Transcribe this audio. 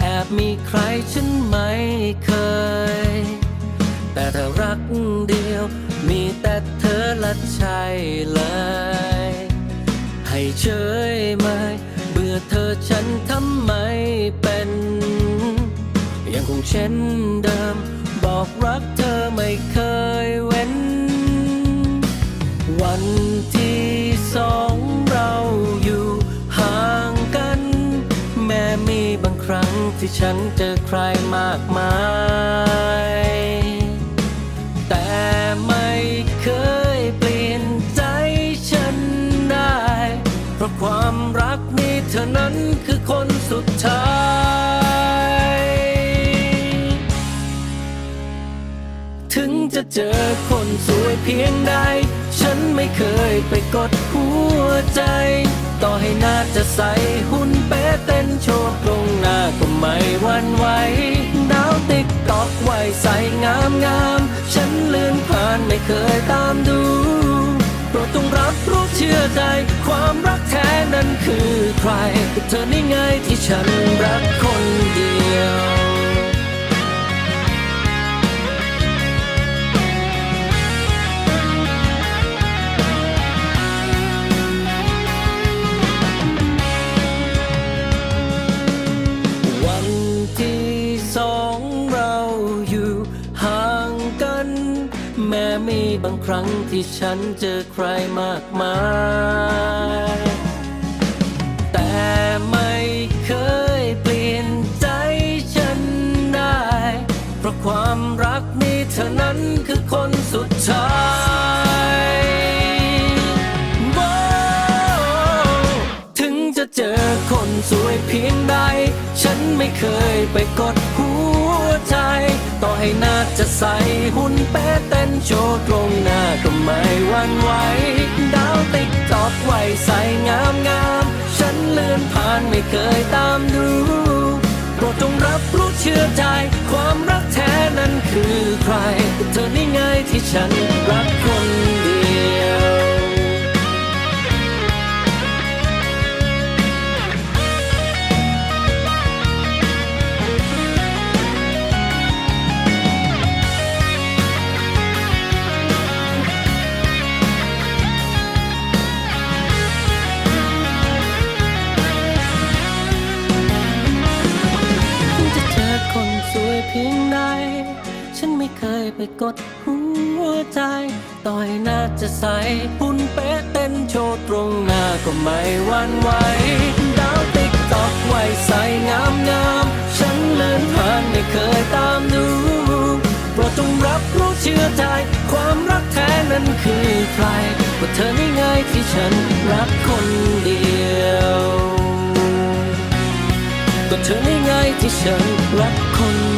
แอบมีใครฉันไม่เคย แต่ถ้ารักเดียว มีแต่เธอละใช่เลย ให้เฉยไหมเบื่อเธอฉันทำไมเป็น ยังคงเช่นเดิม บอกรักเธอไม่เคยเว้น วันที่ ที่ฉันเจอใครมากมาย แต่ไม่เคยเปลี่ยนใจฉันได้ เพราะความรักนี้เธอนั้นคือคนสุดท้ายถึงจะเจอคนสวยเพียงใด ฉันไม่เคยไปกดหัวใจ ต่อให้หน้าจะใสหุ่นเป๊ะเต้นโช ใส่งามงาม ฉันเลื่อนผ่านไม่เคยตามดูโปรดต้องรับรู้เชื่อใจ ความรักแท้นั้นคือใครก็เธอนี่ไงที่ฉันรักคนเดียว บางครั้งที่ฉันเจอใครมากมาย แต่ไม่เคยเปลี่ยนใจฉันได้ เพราะความรักนี้เธอนั้นคือคนสุดท้ายถึงจะเจอคนสวยเพียงใด ฉันไม่เคยไปกด ให้หน้าจะใสหุ่นเป๊ะเต้นโชว์ตรงหน้าก็ไม่หวั่นไหวดาวติ๊กตอกไวใส่งามงามฉันเลื่อนผ่านไม่เคยตามดูโปรดจงรับรู้เชื่อใจ ความรักแท้นั้นคือใครเธอนี่ไงที่ฉันรักคน กดหัวใจ ต่อยหน้าจะใสหุ่นเป๊ะเต้นโชว์ตรงหน้าก็ไม่หวั่นไหวดาวติ๊กตอกไว้ใสงามงามฉันเลื่อนผ่านไม่เคยตามดูโปรดจงรับรู้เชื่อใจ ความรักแท้นั้นคือใครก็เธอนี่ไงที่ฉันรักคนเดียวก็เธอนี่ไงที่ฉันรักคน